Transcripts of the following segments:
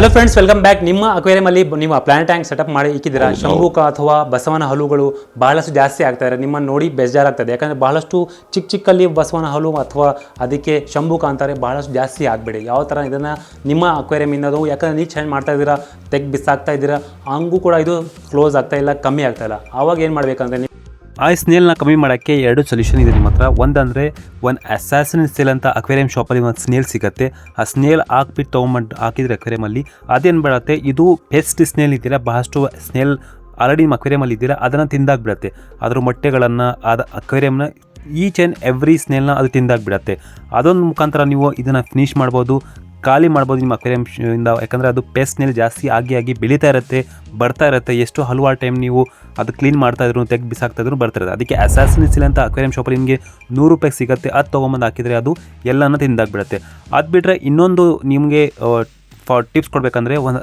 Hello friends welcome back ನಿಮ್ಮ ಅಕ್ವೇರಿಯಮಲ್ಲಿ ಅಲ್ಲಿ ನೀವು ಪ್ಲಾನ್ ಟ್ಯಾಂಕ್ ಸೆಟಪ್ ಮಾಡಿ ಇಕ್ಕಿದ್ದೀರಾ? ಶಂಭುಕ ಅಥವಾ ಬಸವನ ಹಲುಗಳು ಬಹಳಷ್ಟು ಜಾಸ್ತಿ ಆಗ್ತಾ ಇದೆ ನಿಮ್ಮನ್ನು ನೋಡಿ ಬೇಜಾರಾಗ್ತದೆ. ಯಾಕಂದರೆ ಬಹಳಷ್ಟು ಚಿಕ್ಕ ಚಿಕ್ಕಲ್ಲಿ ಬಸವನ ಹಲು ಅಥವಾ ಅದಕ್ಕೆ ಶಂಭುಕ ಅಂತಾರೆ ಬಹಳಷ್ಟು ಜಾಸ್ತಿ ಆಗಬೇಡಿ. ಯಾವ ಥರ ಇದನ್ನು ನಿಮ್ಮ ಅಕ್ವೇರಿಯಮ್ ಇಂದ ಯಾಕಂದ್ರೆ ನೀವು ಚೇಂಜ್ ಮಾಡ್ತಾ ಇದ್ದೀರಾ? ತೆಗ್ ಬಿಸಾಕ್ತಾ ಇದ್ದೀರಾ? ಹಂಗೂ ಕೂಡ ಇದು ಕ್ಲೋಸ್ ಆಗ್ತಾ ಇಲ್ಲ ಕಮ್ಮಿ ಆಗ್ತಾ ಇಲ್ಲ. ಆವಾಗ ಏನು ಮಾಡಬೇಕಂದ್ರೆ ನೀವು ಆ ಸ್ನೇಲ್ನ ಕಮ್ಮಿ ಮಾಡೋಕ್ಕೆ ಎರಡು ಸೊಲ್ಯೂಷನ್ ಇದೆ ನಿಮ್ಮ ಹತ್ರ. ಒಂದಂದರೆ ಒಂದು ಅಸಾಸಿನ್ ಸ್ನೇಲ್ ಅಂತ ಅಕ್ವೇರಿಯಂ ಶಾಪಲ್ಲಿ ಒಂದು ಸ್ನೇಲ್ ಸಿಗುತ್ತೆ. ಆ ಸ್ನೇಲ್ ಹಾಕ್ಬಿಟ್ಟು ತೊಗೊಂಬಂದು ಹಾಕಿದರೆ ಅಕ್ವೇರಿಯಮಲ್ಲಿ ಅದೇನು ಬಿಡುತ್ತೆ ಇದು ಬೆಸ್ಟ್ ಸ್ನೇಲ್ ಇದ್ದೀರಾ? ಬಹಳಷ್ಟು ಸ್ನೇಲ್ ಆಲ್ರೆಡಿ ನಿಮ್ಮ ಅಕ್ವೇರಿಯಮಲ್ಲಿ ಇದ್ದೀರಾ? ಅದನ್ನು ತಿಂದಾಗ್ಬಿಡತ್ತೆ. ಅದ್ರ ಮೊಟ್ಟೆಗಳನ್ನು, ಅದು ಅಕ್ವೇರಿಯಮ್ನ ಈಚ್ ಆ್ಯಂಡ್ ಎವ್ರಿ ಸ್ನೇಲ್ನ ಅದು ತಿಂದಾಗ್ಬಿಡತ್ತೆ. ಅದೊಂದು ಮುಖಾಂತರ ನೀವು ಇದನ್ನು ಫಿನಿಶ್ ಮಾಡ್ಬೋದು. ಖಾಲಿ ಮಾಡ್ಬೋದು ನಿಮ್ಮ ಅಕ್ವೇರಿಯಂ ಇಂದ. ಯಾಕಂದರೆ ಅದು ಪೇಸ್ಟ್ ಸ್ನೇಲ್ ಜಾಸ್ತಿ ಆಗಿ ಆಗಿ ಬೆಳೀತಾ ಇರುತ್ತೆ, ಬರ್ತಾ ಇರುತ್ತೆ. ಎಷ್ಟು ಹಲವಾರು ಟೈಮ್ ನೀವು ಅದು ಕ್ಲೀನ್ ಮಾಡ್ತಾ ಇದ್ರು, ತೆಗ್ದು ಬಿಸಾಕ್ತಾ ಇದ್ರು ಬರ್ತಾ ಇರುತ್ತೆ. ಅದಕ್ಕೆ ಅಸಾಸಿನಿಸಿಲ್ ಅಂತ ಅಕ್ವೇರಿಯಂ ಶಾಪಲ್ಲಿ ನಿಮಗೆ ನೂರು ರೂಪಾಯಿಗೆ ಸಿಗುತ್ತೆ. ಅದು ತೊಗೊಂಬಂದು ಹಾಕಿದರೆ ಅದು ಎಲ್ಲನ ತಿಂದಾಗ್ಬಿಡುತ್ತೆ. ಅದು ಬಿಟ್ಟರೆ ಇನ್ನೊಂದು ನಿಮಗೆ ಫಾರ್ ಟಿಪ್ಸ್ ಕೊಡಬೇಕಂದ್ರೆ ಒಂದು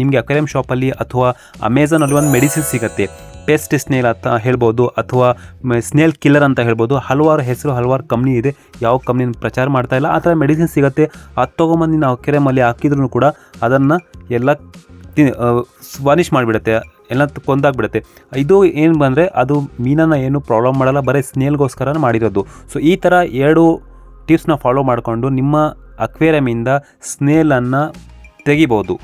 ನಿಮಗೆ ಅಕ್ವೇರಿಯಂ ಶಾಪಲ್ಲಿ ಅಥವಾ ಅಮೆಝಾನಲ್ಲಿ ಒಂದು ಮೆಡಿಸಿನ್ ಸಿಗುತ್ತೆ. ಪೇಸ್ಟ್ ಸ್ನೇಲ್ ಅಂತ ಹೇಳ್ಬೋದು ಅಥವಾ ಸ್ನೇಲ್ ಕಿಲ್ಲರ್ ಅಂತ ಹೇಳ್ಬೋದು. ಹಲವಾರು ಹೆಸರು, ಹಲವಾರು ಕಂಪ್ನಿ ಇದೆ. ಯಾವ ಕಂಪ್ನಿ ಪ್ರಚಾರ ಮಾಡ್ತಾ ಇಲ್ಲ. ಆ ಥರ ಮೆಡಿಸಿನ್ ಸಿಗುತ್ತೆ. ಅದು ತೊಗೊಂಬಂದು ನಾವು ಅಕ್ವೇರಿಯಮಲ್ಲಿ ಹಾಕಿದ್ರು ಕೂಡ ಅದನ್ನು ಎಲ್ಲ ವಾನಿಷ್ ಮಾಡಿಬಿಡುತ್ತೆ. ಎಲ್ಲ ಕೊಂದಾಗ್ಬಿಡುತ್ತೆ. ಇದು ಏನು ಬಂದರೆ ಅದು ಮೀನನ್ನು ಏನು ಪ್ರಾಬ್ಲಮ್ ಮಾಡಲ್ಲ. ಬರೀ ಸ್ನೇಲ್ಗೋಸ್ಕರ ಮಾಡಿರೋದು. ಸೊ ಈ ಥರ ಎರಡು ಟಿಪ್ಸ್ನ ಫಾಲೋ ಮಾಡಿಕೊಂಡು ನಿಮ್ಮ ಅಕ್ವೇರಿಯಮಿಂದ ಸ್ನೇಲನ್ನು ತೆಗಿಬೋದು.